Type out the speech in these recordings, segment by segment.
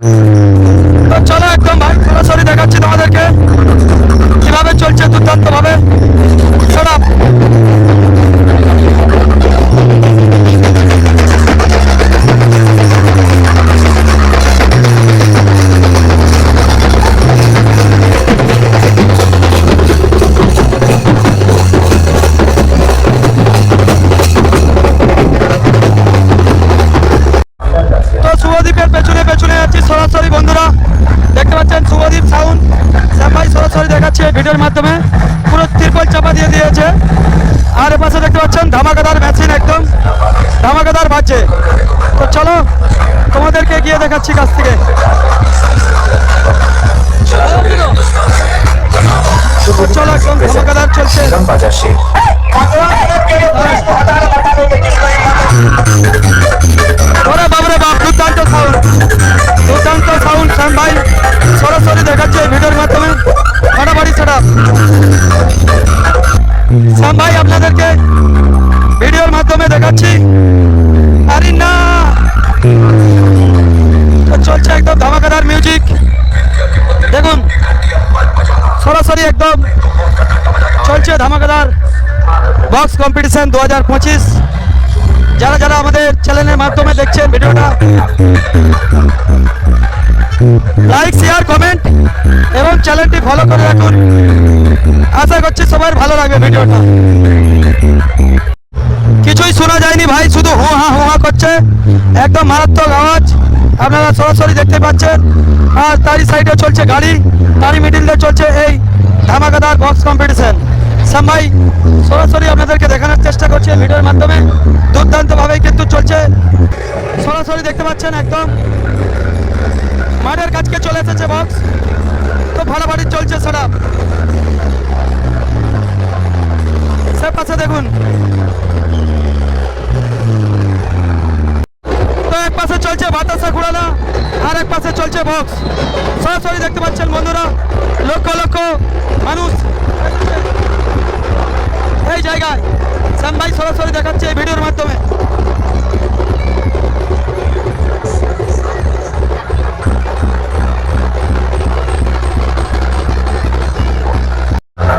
তো এই ভিডিওর মাধ্যমে। পুরো ত্রিপল চাপা দিয়ে দিয়েছে। আর পাশে দেখতে পাচ্ছেন ধামাকাদার মেশিন একদম। ধামাকাদার বাজছে। তো চলো, তোমাদেরকে গিয়ে দেখাচ্ছি কাছ থেকে। চলো একদম ধামাকাদার চলছে। ওরে বাবরে বাপ, দুর্দান্ত সাউন্ড দুর্দান্ত সাউন্ড শ্যাম ভাই। বক্স কম্পিটিশন দু হাজার পঁচিশ। যারা যারা আমাদের চ্যানেলের মাধ্যমে দেখছেন ভিডিওটা লাইক শেয়ার কমেন্ট এবং চ্যানেলটি ফলো করে রাখুন। আশা করছি সবার ভালো লাগবে ভিডিওটা। কিছুই শোনা যায়নি ভাই, শুধু হো হা হো হা করছে। একদম মারাত্মক আওয়াজ। আপনারা সরাসরি দেখতে পাচ্ছেন। আর তারই সাইডে চলছে গাড়ি, তারই মিডিল চলছে এই ধামাকাদার বক্স কম্পিটিশন সাম্বাই সরাসরি আপনাদেরকে দেখানোর চেষ্টা করছি ভিডিওর মাধ্যমে। দুর্দান্তভাবেই কিন্তু চলছে। সরাসরি দেখতে পাচ্ছেন একদম। মাঠের কাছকে চলে এসেছে বক্স তো ফাটাফাটি চলছে সেটা সে পাশে দেখুন। তো এক পাশে চলছে বাতাসা ঘুরানো, আর এক পাশে চলছে বক্স সরাসরি দেখতে পাচ্ছেন বন্ধুরা, লক্ষ লক্ষ মানুষ। এই জায়গায় শ্যাম ভাই সরাসরি দেখাচ্ছে এই ভিডিওর মাধ্যমে।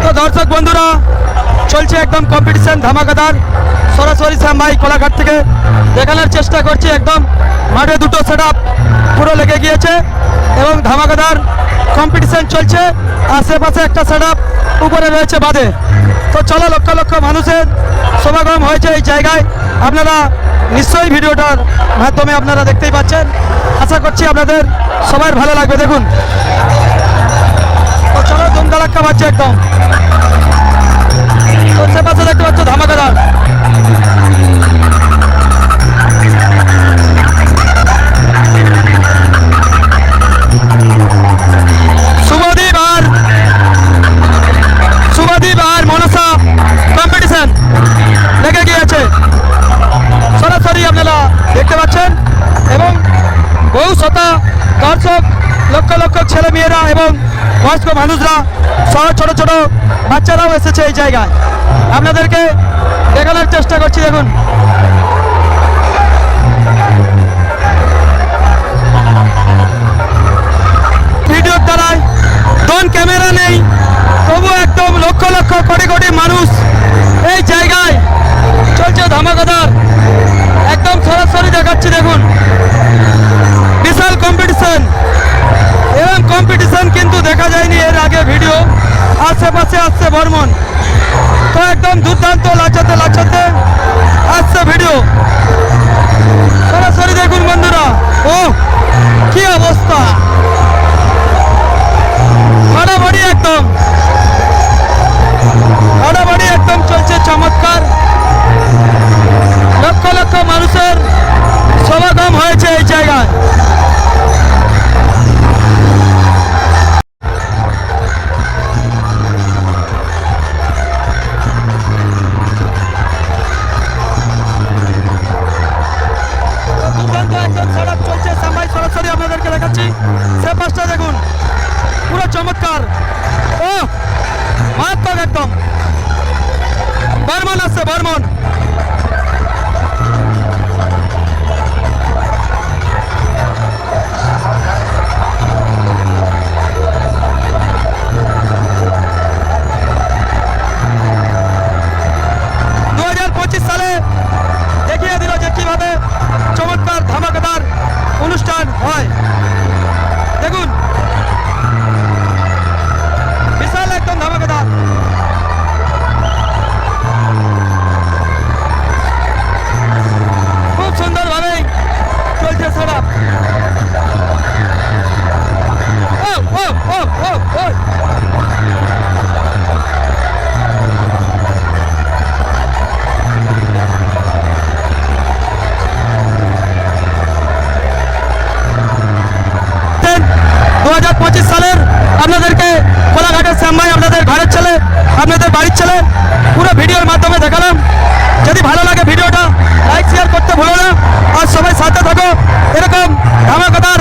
তো দর্শক বন্ধুরা, চলছে একদম কম্পিটিশন ধামাকাদার। সরাসরি শ্যাম ভাই কোলাঘাট থেকে দেখানোর চেষ্টা করছি একদম। মাঠে দুটো সেট পুরো লেগে গিয়েছে এবং ধামাকাদার কম্পিটিশন চলছে। আশেপাশে একটা সেট উপরে রয়েছে বাদে। তো চলো লক্ষ লক্ষ মানুষের সমাগম হয়েছে এই জায়গায়। আপনারা নিশ্চয়ই ভিডিওটার মাধ্যমে আপনারা দেখতেই পাচ্ছেন। আশা করছি আপনাদের সবার ভালো লাগবে, দেখুন। তো চলো ধুমধারাক্কা বাজছে একদম। সে পাশে দেখতে পাচ্ছ ধামাকাদার। বয়স্ক মানুষরা সহ ছোট ছোট বাচ্চারাও এসেছে এই জায়গায়। আপনাদেরকে দেখানোর চেষ্টা করছি, দেখুন। ভিডিওর দ্বারাই ড্রোন ক্যামেরা নেই, তবু একদম লক্ষ লক্ষ কোটি কোটি মানুষ এই জায়গায় চলছে ধামাকাদার। একদম সরাসরি দেখাচ্ছি, দেখুন। বিশাল কম্পিটিশন এরকম কম্পিটিশন আগে ভিডিও। আশেপাশে আসছে বর্মন। তো একদম দুর্দান্ত লাচাতে লাচাতে। করছি সে পাশটা দেখুন। পুরো চমৎকার। ও, মারাত্মক একদম। বর্মন আসছে বর্মন। সালে দেখিয়ে যে চমৎকার অনুষ্ঠান হয়। দেখুন হাজার পঁচিশ সালের আপনাদেরকে কোলাঘাটের শ্যাম ভাই আপনাদের ঘরের ছেলে, আপনাদের বাড়ির ছেলে, পুরো ভিডিওর মাধ্যমে দেখালাম। যদি ভালো লাগে ভিডিওটা, লাইক শেয়ার করতে ভুলো না। আর সবাই সাথে থাকো। এরকম ধামা অস্ক্রিন